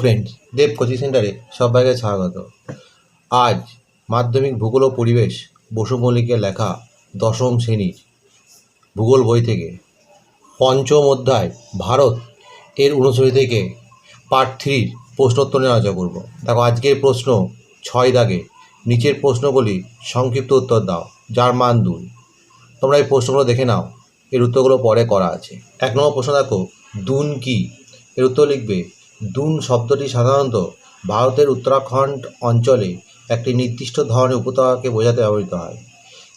Friends দেব coaching সেন্টারে সবাইকে স্বাগত। আজ মাধ্যমিক ভূগোল পরিবেশ, বসু মল্লিকের লেখা দশম শ্রেণির ভূগোল বই থেকে। পঞ্চম অধ্যায়, ভারত, এর অনুশ্রী থেকে পার্ট থ্রির প্রশ্নোত্তর নিয়ে আলোচনা করব। দেখো, আজকের প্রশ্ন ছয় দাগে, নিচের প্রশ্নগুলি সংক্ষিপ্ত উত্তর দাও। যার মান দুই। তোমরা এই প্রশ্নগুলো দেখে নাও। এর উত্তরগুলো পরে করা আছে। এক নম্বর প্রশ্ন দেখো, দুন কি? এর উত্তর লিখবে দুন শব্দটি সাধারণত ভারতের উত্তরাখণ্ড অঞ্চলে একটি নির্দিষ্ট ধরনের উপত্যকাকে বোঝাতে ব্যবহৃত হয়।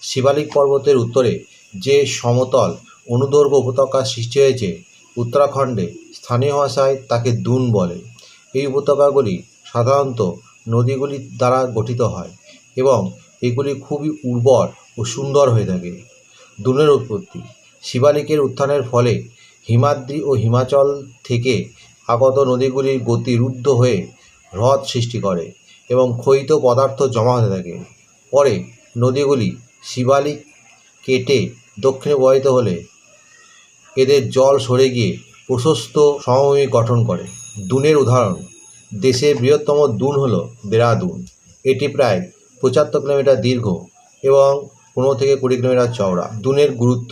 শিবালিক পর্বতের উত্তরে যে সমতল অনুদৈর্ঘ্য উপত্যকার সৃষ্টি হয়েছে, উত্তরাখণ্ডে স্থানীয় ভাষায় তাকে দুন বলে। এই উপত্যকাগুলি সাধারণত নদীগুলি দ্বারা গঠিত হয় এবং এগুলি খুবই উর্বর ও সুন্দর হয়ে থাকে। দুনের উৎপত্তি শিবালিকের উত্থানের ফলে হিমাদ্রি ও হিমাচল থেকে আগত নদীগুলির গতি রুদ্ধ হয়ে হ্রদ সৃষ্টি করে এবং ক্ষয়িত পদার্থ জমা হতে থাকে। পরে নদীগুলি শিবালিক কেটে দক্ষিণে প্রবাহিত হলে এদের জল সরে গিয়ে প্রশস্ত সমভূমি গঠন করে। দুনের উদাহরণ, দেশের বৃহত্তম দুন হল দেরাদুন এটি প্রায় পঁচাত্তর কিলোমিটার দীর্ঘ এবং পনেরো থেকে কুড়ি কিলোমিটার চওড়া। দুনের গুরুত্ব,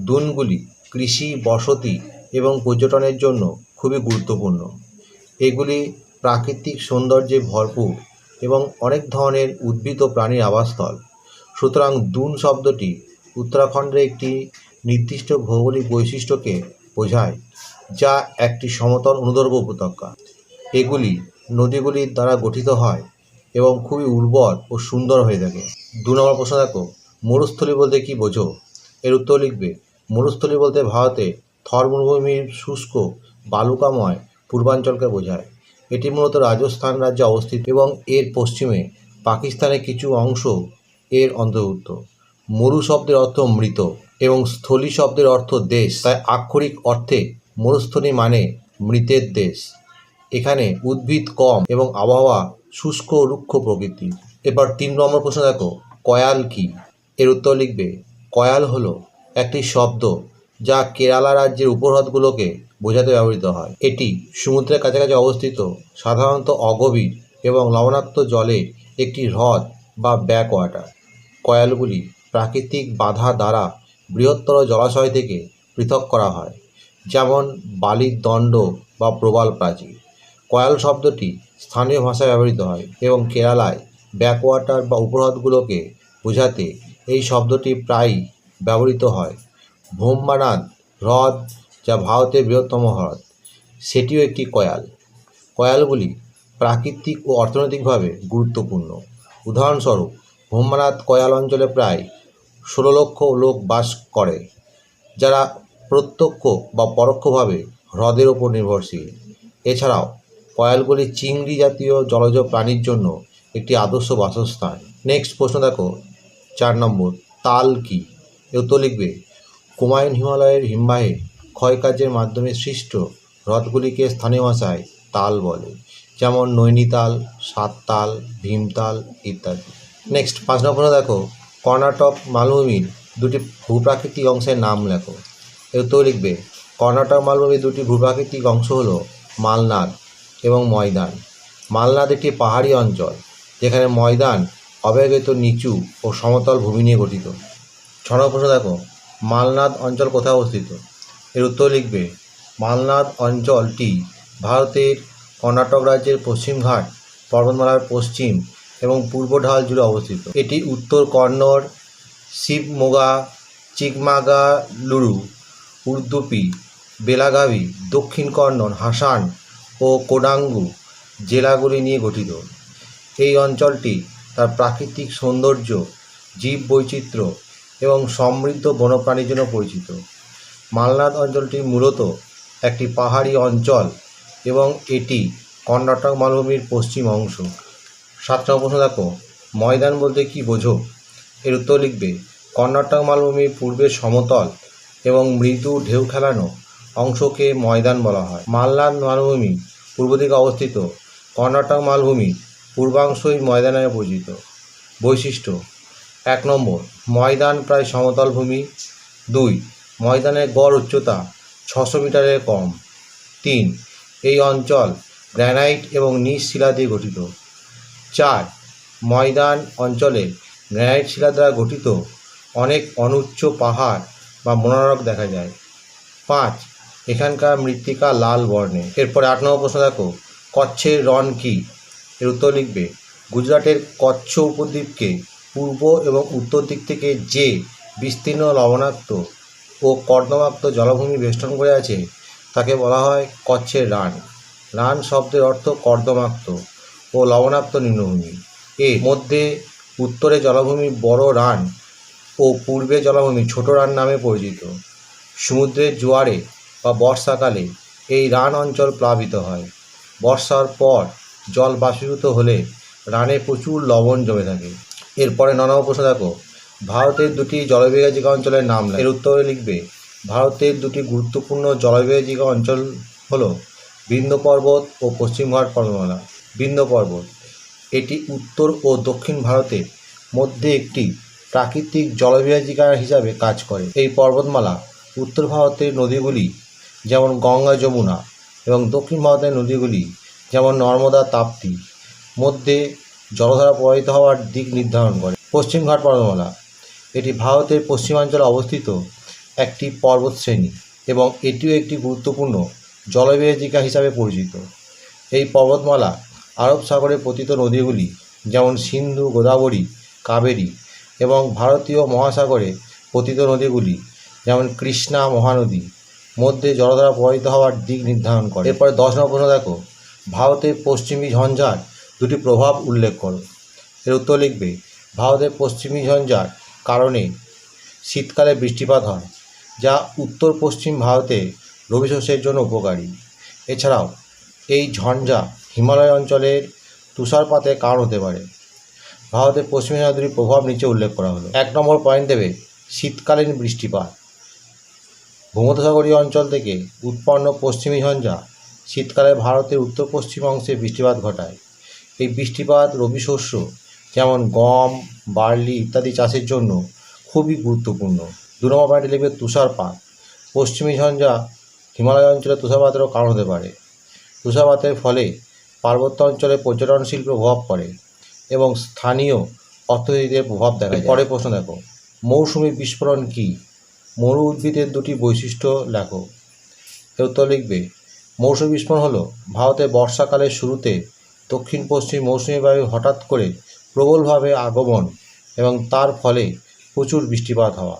দুনগুলি কৃষি, বসতি এবং পর্যটনের জন্য খুবই গুরুত্বপূর্ণ। এগুলি প্রাকৃতিক সৌন্দর্যে ভরপুর এবং অনেক ধরনের উদ্ভিদ ও প্রাণীর আবাসস্থল। সুতরাং দুন শব্দটি উত্তরাখণ্ডের একটি নির্দিষ্ট ভৌগোলিক বৈশিষ্ট্যকে বোঝায়, যা একটি সমতল অনুদৈর্ঘ্য উপত্যকা। এগুলি নদীগুলির দ্বারা গঠিত হয় এবং খুবই উর্বর ও সুন্দর হয়ে থাকে। দু নম্বর প্রশ্ন দেখো, মরুস্থলী বলতে কি বোঝো? এর উত্তর লিখবে, মরুস্থলী বলতে ভারতে থর মরুভূমির শুষ্ক বালুকাময় পূর্বাঞ্চলকে বোঝায়। এটি মূলত রাজস্থান রাজ্যে অবস্থিত এবং এর পশ্চিমে পাকিস্তানের কিছু অংশ এর অন্তর্ভুক্ত। মরু শব্দের অর্থ মৃত এবং স্থলী শব্দের অর্থ দেশ। তাই আক্ষরিক অর্থে মরুস্থলী মানে মৃতের দেশ। এখানে উদ্ভিদ কম এবং আবহাওয়া শুষ্ক রুক্ষ প্রকৃতি এবার তিন নম্বর প্রশ্ন দেখো, কয়াল কি? এর উত্তর লিখবে, কয়াল হলো একটি শব্দ যা কেরালা রাজ্যের উপহ্রদগুলোকে বোঝাতে ব্যবহৃত হয়। এটি সমুদ্রের কাছাকাছি অবস্থিত সাধারণত অগভীর এবং লবণাক্ত জলে একটি হ্রদ বা ব্যাক ওয়াটার কয়ালগুলি প্রাকৃতিক বাধা দ্বারা বৃহত্তর জলাশয় থেকে পৃথক করা হয়, যেমন বালির দণ্ড বা প্রবাল প্রাচীর। কয়াল শব্দটি স্থানীয় ভাষায় ব্যবহৃত হয় এবং কেরালায় ব্যাকওয়াটার বা উপহ্রদগুলোকে বোঝাতে এই শব্দটি প্রায়ই ব্যবহৃত হয়। ভোম্বানাথ হ্রদ যা ভারতের বৃহত্তম হ্রদ। সেটিও একটি কয়াল। কয়ালগুলি প্রাকৃতিক ও অর্থনৈতিকভাবে গুরুত্বপূর্ণ। উদাহরণস্বরূপ ভোম্বানাথ কয়াল অঞ্চলে প্রায় ষোলো লক্ষ লোক বাস করে, যারা প্রত্যক্ষ বা পরোক্ষভাবে হ্রদের ওপর নির্ভরশীল। এছাড়াও, কয়ালগুলি চিংড়ি জাতীয় জলজ প্রাণীর জন্য একটি আদর্শ বাসস্থান। নেক্সট প্রশ্ন দেখো, চার নম্বর, তাল কি? এ উত্তর লিখবে, কুমায়ুন হিমালয়ের হিমবাহে ক্ষয়কার্যের মাধ্যমে সৃষ্ট হ্রদগুলিকে স্থানীয় ভাষায় তাল বলে, যেমন নৈনিতাল, সাততাল, ভীমতাল ইত্যাদি। নেক্সট পাঁচ নম্বর দেখো। কর্ণাটক মালভূমির দুটি ভূপ্রাকৃতিক অংশের নাম লেখো। এর উত্তর লিখবে, কর্ণাটক মালভূমির দুটি ভূপ্রাকৃতিক অংশ হলো মালনাদ এবং ময়দান। মালনাদ একটি পাহাড়ি অঞ্চল, যেখানে ময়দান অব্যবহৃত নিচু ও সমতল ভূমি নিয়ে গঠিত। ছ নম্বর দেখো, মালনাদ অঞ্চল কোথায় অবস্থিত? এর উত্তর লিখবে, মালনাদ অঞ্চলটি ভারতের কর্ণাটক রাজ্যের পশ্চিমঘাট পর্বতমালার পশ্চিম এবং পূর্ব ঢাল জুড়ে অবস্থিত। এটি উত্তর কন্নড় শিবমোগা, চিকমাগালুরু উর্দুপি বেলাগাভি, দক্ষিণ কন্নড় হাসান ও কোডাঙ্গু জেলাগুলি নিয়ে গঠিত। এই অঞ্চলটি তার প্রাকৃতিক সৌন্দর্য জীব বৈচিত্র্য এবং সমৃদ্ধ বন্যপ্রাণীর জন্য পরিচিত। মালনাদ অঞ্চলটি মূলত একটি পাহাড়ি অঞ্চল এবং এটি কর্ণাটক মালভূমির পশ্চিম অংশ। সাত নম্বর প্রশ্ন দেখো। ময়দান বলতে কি বোঝো? এর উত্তর লিখবে, কর্ণাটক মালভূমির পূর্বে সমতল এবং মৃদু ঢেউ খেলানো অংশকে ময়দান বলা হয়। মালনাদ মালভূমি পূর্ব দিকে অবস্থিত। কর্ণাটক মালভূমি পূর্বাংশই ময়দান নামে পরিচিত বৈশিষ্ট্য, এক নম্বর, ময়দান প্রায় সমতল ভূমি। দুই ময়দানের গড় উচ্চতা ছশো মিটারের কম। তিন, এই অঞ্চল গ্র্যানাইট এবং নিজ শিলা দিয়ে গঠিত। চার, ময়দান অঞ্চলে গ্র্যানাইট শিলা দ্বারা গঠিত অনেক অনুচ্চ পাহাড় বা মনোরক দেখা যায়। পাঁচ, এখানকার মৃত্তিকা লাল বর্ণের। এরপরে আট নম্বর প্রশ্ন দেখো, কচ্ছের রণ কী? এর উত্তর লিখবে, গুজরাটের কচ্ছ উপদ্বীপকে পূর্ব এবং উত্তর দিক থেকে যে বিস্তীর্ণ লবণাক্ত ও কর্দমাক্ত জলভূমি বেষ্টন করে আছে, তাকে বলা হয় কচ্ছের রান রান শব্দের অর্থ কর্দমাক্ত ও লবণাক্ত নিম্নভূমি। এর মধ্যে উত্তরে জলভূমি বড় রান ও পূর্বে জলভূমি ছোট রান নামে পরিচিত। সমুদ্রের জোয়ারে বা বর্ষাকালে এই রান অঞ্চল প্লাবিত হয়। বর্ষার পর জল বাষ্পীভূত হলে রানে প্রচুর লবণ জমে থাকে। এরপরে নানা প্রশ্ন দেখো ভারতের দুটি জলবিভাজিকা অঞ্চলের নাম। এর উত্তরে লিখবে, ভারতের দুটি গুরুত্বপূর্ণ জলবিভাজিকা অঞ্চল হলো বিন্ধ্য পর্বত ও পশ্চিমঘাট পর্বতমালা। বিন্ধ্য পর্বত, এটি উত্তর ও দক্ষিণ ভারতের মধ্যে একটি প্রাকৃতিক জলবিভাজিকা হিসাবে কাজ করে। এই পর্বতমালা উত্তর ভারতের নদীগুলি যেমন গঙ্গা যমুনা এবং দক্ষিণ ভারতের নদীগুলি যেমন নর্মদা তাপ্তি মধ্যে জলধারা প্রবাহিত হওয়ার দিক নির্ধারণ করে। পশ্চিমঘাট পর্বতমালা এটি ভারতের পশ্চিমাঞ্চলে অবস্থিত একটি পর্বতশ্রেণী এবং এটিও একটি গুরুত্বপূর্ণ জলবিভাজিকা হিসাবে পরিচিত। এই পর্বতমালা আরব সাগরে পতিত নদীগুলি যেমন সিন্ধু, গোদাবরী, কাবেরী এবং ভারতীয় মহাসাগরে পতিত নদীগুলি যেমন কৃষ্ণা মহানদী মধ্যে জলধারা প্রবাহিত হওয়ার দিক নির্ধারণ করে। এরপরে দশ নম্বর প্রশ্ন দেখো। ভারতের পশ্চিমী ঝঞ্ঝার দুটি প্রভাব উল্লেখ করো। এর উত্তর লিখবে, ভারতের পশ্চিমী ঝঞ্ঝার কারণে শীতকালে বৃষ্টিপাত হয়, যা উত্তর পশ্চিম ভারতে রবি শস্যের জন্য উপকারী। এছাড়াও, এই ঝঞ্ঝা হিমালয় অঞ্চলের তুষারপাতের কারণ হতে পারে। ভারতের পশ্চিম দুটি প্রভাব নিচে উল্লেখ করা হলো। এক নম্বর পয়েন্ট দেবে শীতকালীন বৃষ্টিপাত। ভূমধ্যসাগরীয় অঞ্চল থেকে উৎপন্ন পশ্চিমী ঝঞ্ঝা শীতকালে ভারতের উত্তর পশ্চিম অংশে বৃষ্টিপাত ঘটায়। এই বৃষ্টিপাত রবি শস্য যেমন গম, বার্লি ইত্যাদি চাষের জন্য খুবই গুরুত্বপূর্ণ। দু নম্বর পয়েন্টে লিখবে তুষারপাত। পশ্চিমী ঝঞ্ঝা হিমালয় অঞ্চলে তুষারপাতেরও কারণ হতে পারে। তুষারপাতের ফলে পার্বত্য অঞ্চলে পর্যটন শিল্প প্রভাব পড়ে এবং স্থানীয় অর্থনীতিতে প্রভাব দেখা যায়। পরের প্রশ্ন দেখো, মৌসুমি বিস্ফোরণ কী? মরু উদ্ভিদের দুটি বৈশিষ্ট্য লেখো। এর উত্তর লিখবে, মৌসুমি বিস্ফোরণ হলো ভারতে বর্ষাকালের শুরুতে দক্ষিণ পশ্চিম মৌসুমি বায়ু হঠাৎ করে প্রবলভাবে আগমন এবং তার ফলে প্রচুর বৃষ্টিপাত হওয়া।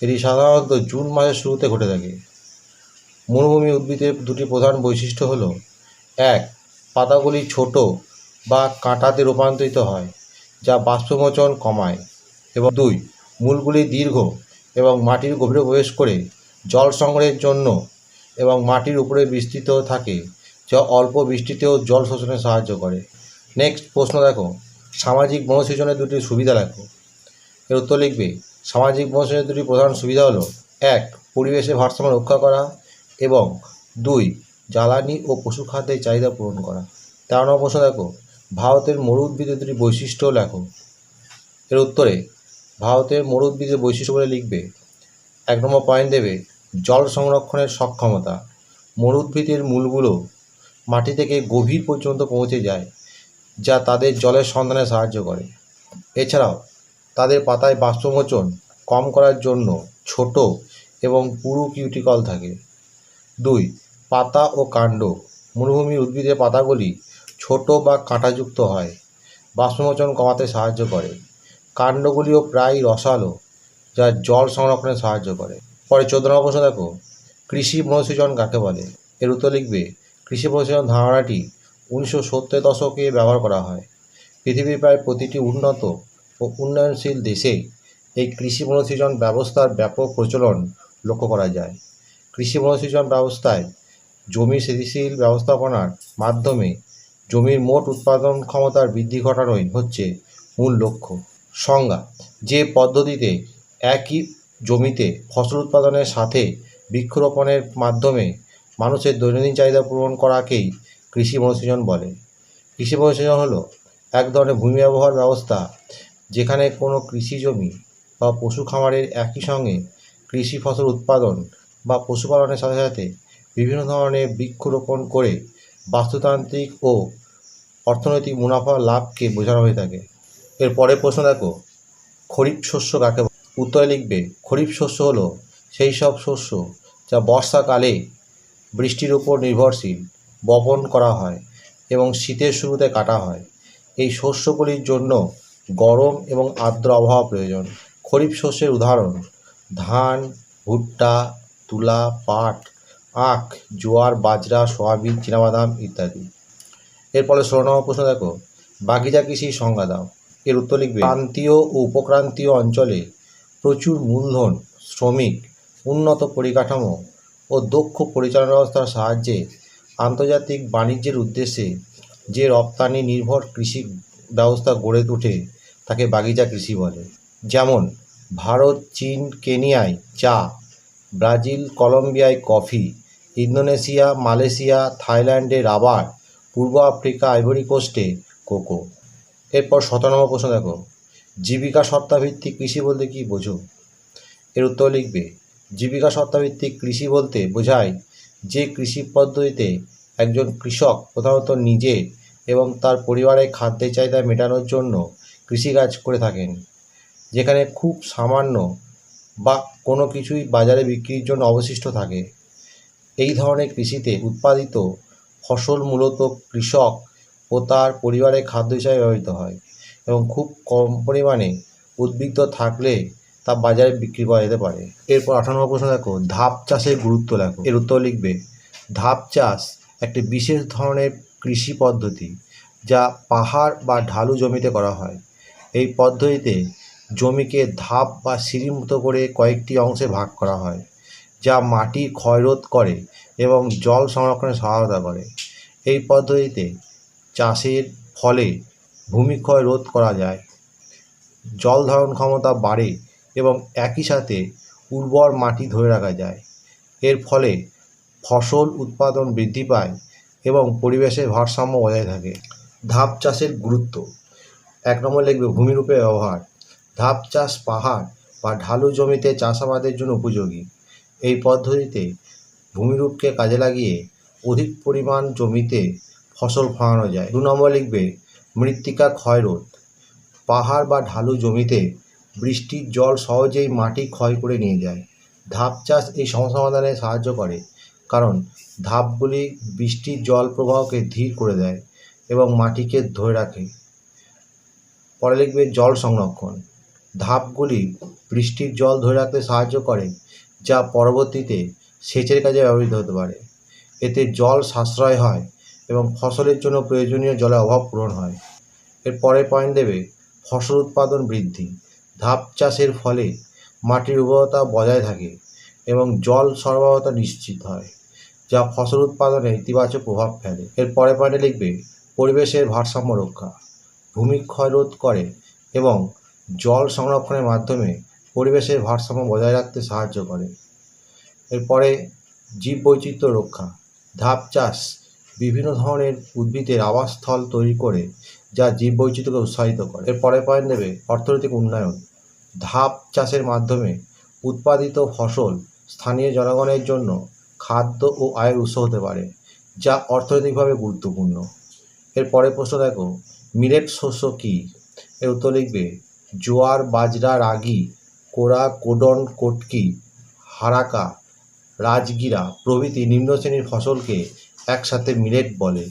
এটি সাধারণত জুন মাসের শুরুতে ঘটে থাকে। মরুভূমি উদ্ভিদের দুটি প্রধান বৈশিষ্ট্য হল, এক, পাতাগুলি ছোট বা কাঁটাতে রূপান্তরিত হয়, যা বাষ্পমোচন কমায়, এবং দুই, মূলগুলি দীর্ঘ এবং মাটির গভীরে প্রবেশ করে জল সংগ্রহের জন্য এবং মাটির উপরে বিস্তৃত থাকে, যা অল্প বৃষ্টিতেও জল শোষণে সাহায্য করে। নেক্সট প্রশ্ন দেখো। সামাজিক বনসৃজনের দুটি সুবিধা লেখো এর উত্তর লিখবে, সামাজিক বনসৃজনের দুটি প্রধান সুবিধা হলো, এক, পরিবেশে ভারসাম্য রক্ষা করা এবং দুই, জ্বালানি ও পশু খাদ্যের চাহিদা পূরণ করা। তেরো নম্বর প্রশ্ন দেখো, ভারতের মরু উদ্ভিদের দুটি বৈশিষ্ট্য লেখো। এর উত্তরে, ভারতের মরু উদ্ভিদের বৈশিষ্ট্য বলে লিখবে, এক নম্বর পয়েন্ট দেবে, জল সংরক্ষণের সক্ষমতা। মরু উদ্ভিদের মূলগুলো মাটি থেকে গভীর পর্যন্ত পৌঁছে যায়। যা তাদের জলের সন্ধানে সাহায্য করে। এছাড়াও, তাদের পাতায় বাষ্পমোচন কম করার জন্য ছোট এবং পুরু কিউটিকল থাকে। দুই, পাতা ও কাণ্ড। মরুভূমির উদ্ভিদের পাতাগুলি ছোট বা কাঁটাযুক্ত হয়। বাষ্পমোচন কমাতে সাহায্য করে। কাণ্ডগুলিও প্রায় রসালো, যা জল সংরক্ষণে সাহায্য করে। পরে চোদ্দ নম্বর প্রশ্ন দেখো, কৃষি বনসৃজন কাকে বলে? এর উত্তর লিখবে, কৃষি বনসৃজন ধারণাটি উনিশশো সত্তর দশকে ব্যবহার করা হয়। পৃথিবীর প্রায় প্রতিটি উন্নত ও উন্নয়নশীল দেশে এই কৃষি বনসৃজন ব্যবস্থার ব্যাপক প্রচলন লক্ষ্য করা যায়। কৃষি বনসৃজন ব্যবস্থায় জমি স্থিতিশীল ব্যবস্থাপনার মাধ্যমে জমির মোট উৎপাদন ক্ষমতার বৃদ্ধি ঘটানোই হচ্ছে মূল লক্ষ্য। সংজ্ঞা, যে পদ্ধতিতে একই জমিতে ফসল উৎপাদনের সাথে বৃক্ষরোপণের মাধ্যমে মানুষের দৈনন্দিন চাহিদা পূরণ করাকেই কৃষি বনসৃজন বলে। কৃষি বনসৃজন হলো এক ধরনের ভূমি ব্যবহার ব্যবস্থা যেখানে কোনো কৃষি জমি বা পশু খামারের একই সঙ্গে কৃষি ফসল উৎপাদন বা পশুপালনের সাথে সাথে বিভিন্ন ধরনের বৃক্ষরোপণ করে বাস্তুতান্ত্রিক ও অর্থনৈতিক মুনাফা লাভকে বোঝানো হয়ে থাকে। এর পরের প্রশ্ন দেখো, খরিফ শস্য কাকে উত্তরে লিখবে, খরিফ শস্য হলো সেই সব শস্য যা বর্ষাকালে বৃষ্টির উপর নির্ভরশীল। বপন করা হয় এবং শীতের শুরুতে কাটা হয়। এই শস্যগুলির জন্য গরম এবং আর্দ্র আবহাওয়া প্রয়োজন। খরিফ শস্যের উদাহরণ, ধান, ভুট্টা, তুলা, পাট, আখ, জোয়ার, বাজরা, সয়াবিন, চীনাবাদাম ইত্যাদি। এরপরে ষোলো নম্বর প্রশ্ন দেখো, বাগিচা কৃষির সংজ্ঞা দাও। এর উত্তর লিখবে, প্রান্তীয় ও উপক্রান্তীয় অঞ্চলে প্রচুর মূলধন, শ্রমিক, উন্নত পরিকাঠামো ও দক্ষ পরিচালনা ব্যবস্থার সাহায্যে আন্তর্জাতিক বাণিজ্যের উদ্দেশ্যে যে রপ্তানি নির্ভর কৃষি ব্যবস্থা গড়ে ওঠে তাকে বাগিচা কৃষি বলে। যেমন, ভারত, চীন, কেনিয়ায় চা, ব্রাজিল, কলম্বিয়ায় কফি, ইন্দোনেশিয়া, মালয়েশিয়া, থাইল্যান্ডে রাবার, পূর্ব আফ্রিকা আইভরি কোস্টে কোকো। এরপর সতেরো প্রশ্ন দেখো। জীবিকা সত্তাভিত্তিক কৃষি বলতে কী বোঝো? এর উত্তর লিখবে, জীবিকা সত্তাভিত্তিক কৃষি বলতে বোঝায় যে কৃষি পদ্ধতিতে একজন কৃষক প্রধানত নিজে এবং তার পরিবারের খাদ্যের চাহিদা মেটানোর জন্য কৃষিকাজ করে থাকেন, যেখানে খুব সামান্য বা কোনো কিছুই বাজারে বিক্রির জন্য অবশিষ্ট থাকে। এই ধরনের কৃষিতে উৎপাদিত ফসল মূলত কৃষক ও তার পরিবারের খাদ্য হিসাবে ব্যবহৃত হয় এবং খুব কম পরিমাণে উদ্বৃত্ত থাকলে তা বাজারে বিক্রি করা যেতে পারে। এরপর আঠারো নম্বর প্রশ্ন দেখো, ধাপ চাষের গুরুত্ব লেখো এর উত্তর লিখবে, ধাপ চাষ একটি বিশেষ ধরনের কৃষি পদ্ধতি যা পাহাড় বা ঢালু জমিতে করা হয়। এই পদ্ধতিতে জমিকে ধাপ বা সিঁড়ির মতো করে কয়েকটি অংশে ভাগ করা হয়, যা মাটি ক্ষয়রোধ করে এবং জল সংরক্ষণে সহায়তা করে। এই পদ্ধতিতে চাষের ফলে ভূমিক্ষয় রোধ করা যায়। জল ধারণ ক্ষমতা বাড়ে এবং একই সাথে উর্বর মাটি ধরে রাখা যায়। এর ফলে ফসল উৎপাদন বৃদ্ধি পায় এবং পরিবেশের ভারসাম্য বজায় থাকে। ধাপ চাষের গুরুত্ব। এক নম্বর লিখবে ভূমিরূপে ব্যবহার। ধাপ চাষ পাহাড় বা ঢালু জমিতে চাষাবাদের জন্য উপযোগী। এই পদ্ধতিতে ভূমিরূপকে কাজে লাগিয়ে অধিক পরিমাণ জমিতে ফসল ফলানো যায়। দু নম্বর লিখবে মৃত্তিকা ক্ষয়রোধ। পাহাড় বা ঢালু জমিতে বৃষ্টির জল সহজেই মাটি ক্ষয় করে নিয়ে যায়। ধাপ চাষ এই সমস্যা সমাধানে সাহায্য করে, কারণ ধাপগুলি বৃষ্টির জল প্রবাহকে ধীর করে দেয় এবং মাটিকে ধরে রাখে। পরে লিখবে জল সংরক্ষণ। ধাপগুলি বৃষ্টির জল ধরে রাখতে সাহায্য করে, যা পরবর্তীতে সেচের কাজে ব্যবহৃত হতে পারে। এতে জল সাশ্রয় হয় এবং ফসলের জন্য প্রয়োজনীয় জলের অভাব পূরণ হয়। এর পরের পয়েন্ট দেবে ফসল উৎপাদন বৃদ্ধি। ধাপ চাষের ফলে মাটির উর্বরতা বজায় থাকে এবং জল সরবরাহতা নিশ্চিত হয়, যা ফসল উৎপাদনে ইতিবাচক প্রভাব ফেলে। এর পরে পয়েন্টে লিখবে, পরিবেশের ভারসাম্য রক্ষা ভূমিক্ষয় রোধ করে এবং জল সংরক্ষণের মাধ্যমে পরিবেশের ভারসাম্য বজায় রাখতে সাহায্য করে। এরপরে জীববৈচিত্র্য রক্ষা, ধাপ চাষ বিভিন্ন ধরনের উদ্ভিদের আবাসস্থল তৈরি করে যা জীববৈচিত্র্যকে উৎসাহিত করে। এর পরের পয়েন্ট দেবে অর্থনৈতিক উন্নয়ন। ধাপ চাষের মাধ্যমে উৎপাদিত ফসল স্থানীয় জনগণের জন্য খাদ্য ও আয়ের উৎস হতে পারে, যা অর্থনৈতিকভাবে গুরুত্বপূর্ণ। এর পরের প্রশ্ন দেখো, মিলেট শস্য কী? এর উত্তর লিখবে, জোয়ার, বাজরা, রাগি, কোরা, কোডন, কটকি, হারাকা, রাজগিরা প্রভৃতি নিম্ন শ্রেণির ফসলকে একসাথে মিলেট বলে।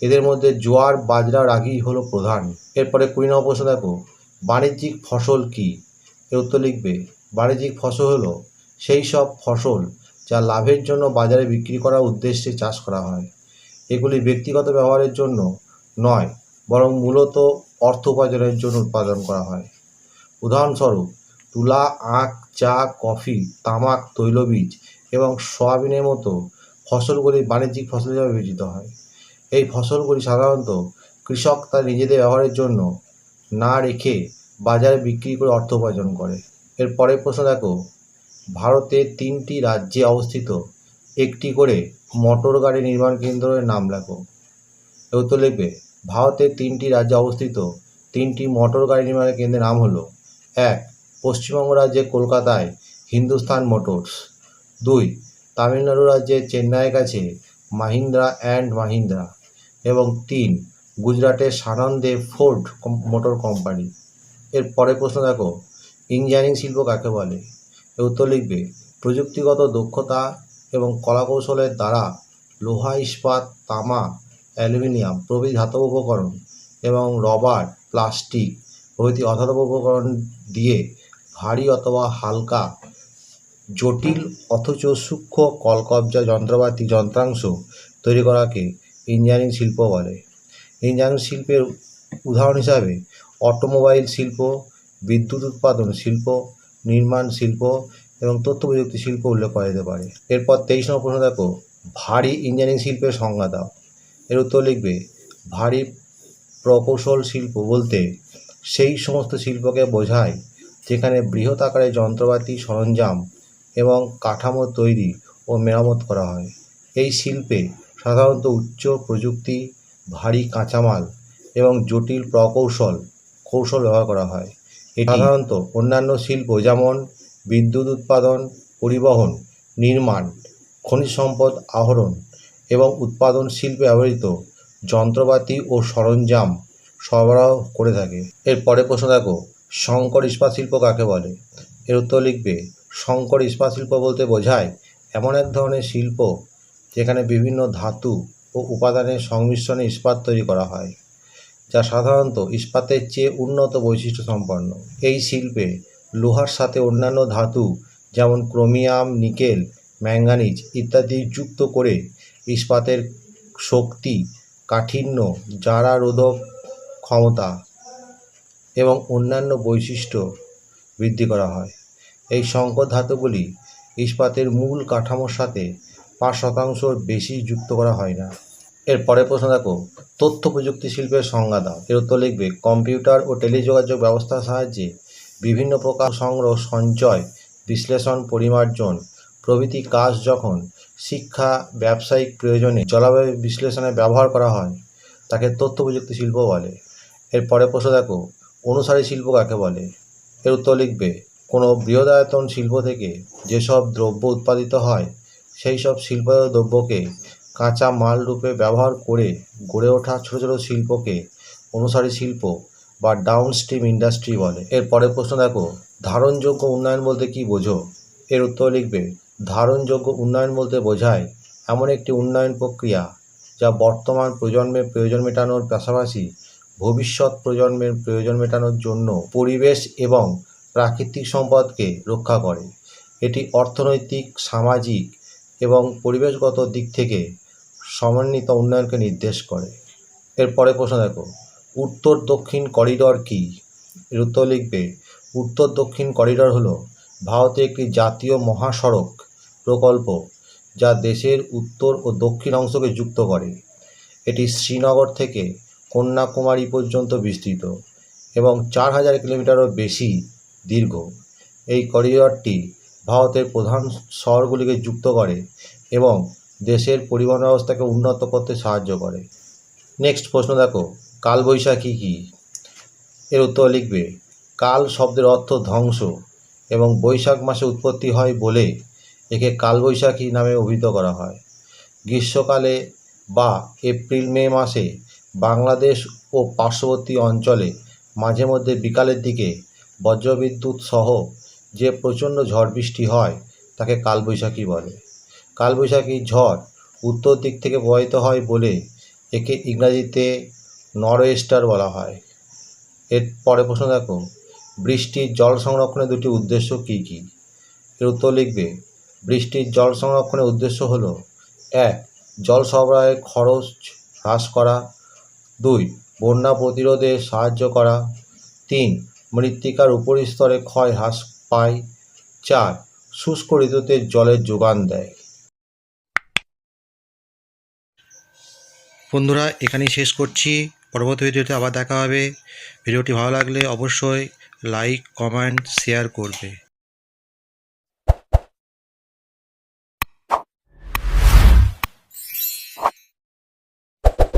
এদের মধ্যে জোয়ার, বাজরা, রাগি হলো প্রধান। এরপরে কুড়ি নম্বর প্রশ্ন, দেখো, বাণিজ্যিক ফসল কি? এর উত্তর লিখবে, বাণিজ্যিক ফসল হলো সেই সব ফসল যা লাভের জন্য বাজারে বিক্রি করার উদ্দেশ্যে চাষ করা হয়। এগুলি ব্যক্তিগত ব্যবহারের জন্য নয়, বরং মূলত অর্থ উপার্জনের জন্য উৎপাদন করা হয়। উদাহরণস্বরূপ, তুলা, আখ, চা, কফি, তামাক, তৈলবীজ এবং সয়াবিনের মতো ফসলগুলি বাণিজ্যিক ফসল হিসাবে বিবেচিত হয়। এই ফসলগুলি সাধারণত কৃষক তার নিজেদের ব্যবহারের জন্য না রেখে বাজারে বিক্রি করে অর্থ উপার্জন করে। এর পরের প্রশ্ন দেখো ভারতের তিনটি রাজ্যে অবস্থিত। একটি করে মোটর গাড়ি নির্মাণ কেন্দ্রের নাম লেখো। এর উত্তর লিখবে ভারতের তিনটি রাজ্যে অবস্থিত তিনটি মোটর গাড়ি নির্মাণের কেন্দ্রের নাম হলো, এক, পশ্চিমবঙ্গ রাজ্যের কলকাতায় হিন্দুস্তান মোটরস, দুই তামিলনাড়ু রাজ্যের চেন্নাইয়ের কাছে মাহিন্দ্রা অ্যান্ড মাহিন্দ্রা এবং তিন গুজরাটের সানন্দে ফোর্ড মোটর কোম্পানি। এর পরের প্রশ্ন দেখো, ইঞ্জিনিয়ারিং শিল্প কাকে বলে? এর উত্তর লিখবে, প্রযুক্তিগত দক্ষতা এবং কলাকৌশলের দ্বারা লোহা, ইস্পাত, তামা, অ্যালুমিনিয়াম প্রভৃতি ধাতব উপকরণ এবং রবার, প্লাস্টিক প্রভৃতি অধাতব উপকরণ দিয়ে ভারী অথবা হালকা জটিল অথচ সূক্ষ্ম কলকবজা যন্ত্রপাতি যন্ত্রাংশ তৈরি করাকে ইঞ্জিনিয়ারিং শিল্প বলে। ইঞ্জিনিয়ারিং শিল্পের উদাহরণ হিসাবে অটোমোবাইল শিল্প, বিদ্যুৎ উৎপাদন শিল্প, নির্মাণ শিল্প এবং তথ্য প্রযুক্তি শিল্প উল্লেখ করা যেতে পারে। এরপর তেইশ নম্বর প্রশ্ন দেখো, ভারী ইঞ্জিনিয়ারিং শিল্পের সংজ্ঞা দাও। এর উত্তর লিখবে, ভারী প্রকৌশল শিল্প বলতে সেই সমস্ত শিল্পকে বোঝায় যেখানে বৃহৎ আকারে যন্ত্রপাতি সরঞ্জাম এবং কাঠামো তৈরি ও মেরামত করা হয়। এই শিল্পে সাধারণত উচ্চ প্রযুক্তি, ভারী কাঁচামাল এবং জটিল প্রকৌশল, কৌশল ব্যবহার করা হয়। এটি সাধারণত অন্যান্য শিল্প যেমন বিদ্যুৎ উৎপাদন, পরিবহন, নির্মাণ, খনিজ সম্পদ আহরণ এবং উৎপাদন শিল্পে ব্যবহৃত যন্ত্রপাতি ও সরঞ্জাম সরবরাহ করে থাকে। এর পরে প্রশ্ন দেখো, শঙ্কর ইস্পাত শিল্প কাকে বলে? এর উত্তর লিখবে শঙ্কর ইস্পাত শিল্প বলতে বোঝায় এমন এক ধরনের শিল্প যেখানে বিভিন্ন ধাতু ও উপাদানের সংমিশ্রণে ইস্পাত তৈরি করা হয়, যা সাধারণত ইস্পাতের চেয়ে উন্নত বৈশিষ্ট্য সম্পন্ন। এই শিল্পে লোহার সাথে অন্যান্য ধাতু যেমন ক্রোমিয়াম, নিকেল, ম্যাঙ্গানিজ ইত্যাদি যুক্ত করে ইস্পাতের শক্তি, কাঠিন্য জারা রোধক ক্ষমতা এবং অন্যান্য বৈশিষ্ট্য বৃদ্ধি করা হয়। এই সংকর ধাতুগুলি ইস্পাতের মূল কাঠামোর সাথে পাঁচ শতাংশ বেশি যুক্ত করা হয় না। এর পরের প্রশ্ন দেখো, তথ্য প্রযুক্তি শিল্পের সংজ্ঞা দাও। এর উত্তর লিখবে, কম্পিউটার ও টেলিযোগাযোগ ব্যবস্থার সাহায্যে বিভিন্ন প্রকার সংগ্রহ, সঞ্চয়, বিশ্লেষণ, পরিমার্জন, প্রভৃতি কাজ যখন শিক্ষা, ব্যবসায়িক প্রয়োজনে জলবায়ু বিশ্লেষণে ব্যবহার করা হয়, তাকে তথ্য প্রযুক্তি শিল্প বলে। এর পরের প্রশ্ন দেখো, অনুসারী শিল্প কাকে বলে? এর উত্তর লিখবে কোনো বৃহদায়তন শিল্প থেকে যেসব দ্রব্য উৎপাদিত হয়, সেই সব শিল্পায়িত দ্রব্যকে কাঁচা মাল রূপে ব্যবহার করে গড়ে ওঠা ছোটো ছোটো শিল্পকে অনুসারী শিল্প বা ডাউন ডাউনস্ট্রিম ইন্ডাস্ট্রি বলে। এর পরের প্রশ্ন দেখো, ধারণযোগ্য উন্নয়ন বলতে কি বোঝো? এর উত্তর লিখবে, ধারণযোগ্য উন্নয়ন বলতে বোঝায় এমন একটি উন্নয়ন প্রক্রিয়া যা বর্তমান প্রজন্মের প্রয়োজন মেটানোর পাশাপাশি ভবিষ্যৎ প্রজন্মের প্রয়োজন মেটানোর জন্য পরিবেশ এবং প্রাকৃতিক সম্পদকে রক্ষা করে। এটি অর্থনৈতিক, সামাজিক এবং পরিবেশগত দিক থেকে সমন্বিত উন্নয়নকে নির্দেশ করে। এরপরে প্রশ্ন দেখো, উত্তর দক্ষিণ করিডর কি? এর উত্তর লিখবে, উত্তর দক্ষিণ করিডর হলো ভারতের একটি জাতীয় মহাসড়ক প্রকল্প যা দেশের উত্তর ও দক্ষিণ অংশকে যুক্ত করে। এটি শ্রীনগর থেকে কন্যাকুমারী পর্যন্ত বিস্তৃত এবং চার হাজার কিলোমিটারও বেশি দীর্ঘ। এই করিডরটি ভারতের প্রধান শহরগুলিকে যুক্ত করে এবং দেশের পরিবহন ব্যবস্থাকে উন্নত করতে সাহায্য করে। নেক্সট প্রশ্ন দেখো, কালবৈশাখী কী? এর উত্তর লিখবে, কাল শব্দের অর্থ ধ্বংস এবং বৈশাখ মাসে উৎপত্তি হয় বলে একে কালবৈশাখী নামে অভিহিত করা হয়। গ্রীষ্মকালে বা এপ্রিল, মে মাসে বাংলাদেশ ও পার্শ্ববর্তী অঞ্চলে মাঝে মধ্যে বিকালের দিকে বজ্রবিদ্যুৎ সহ যে প্রচণ্ড ঝড় বৃষ্টি হয়, তাকে কালবৈশাখী বলে। কালবৈশাখী ঝড় উত্তর দিক থেকে প্রবাহিত হয় বলে একে ইংরাজিতে নরওয়েস্টার বলা হয়। এর পরে প্রশ্ন দেখো, বৃষ্টির জল সংরক্ষণের দুটি উদ্দেশ্য কী কী? এর উত্তর লিখবে, বৃষ্টির জল সংরক্ষণের উদ্দেশ্য হলো, এক, জল সরবরাহের খরচ হ্রাস করা, দুই, বন্যা প্রতিরোধে সাহায্য করা, তিন মৃত্তিকার উপরিস্তরে ক্ষয় হ্রাস পায়। চার, শুষ্ক ঋতুতে জলের যোগান দেয়। বন্ধুরা, এখানেই শেষ করছি। পরবর্তী ভিডিওতে আবার দেখা হবে। ভিডিওটি ভালো লাগলে অবশ্যই লাইক, কমেন্ট, শেয়ার করবে।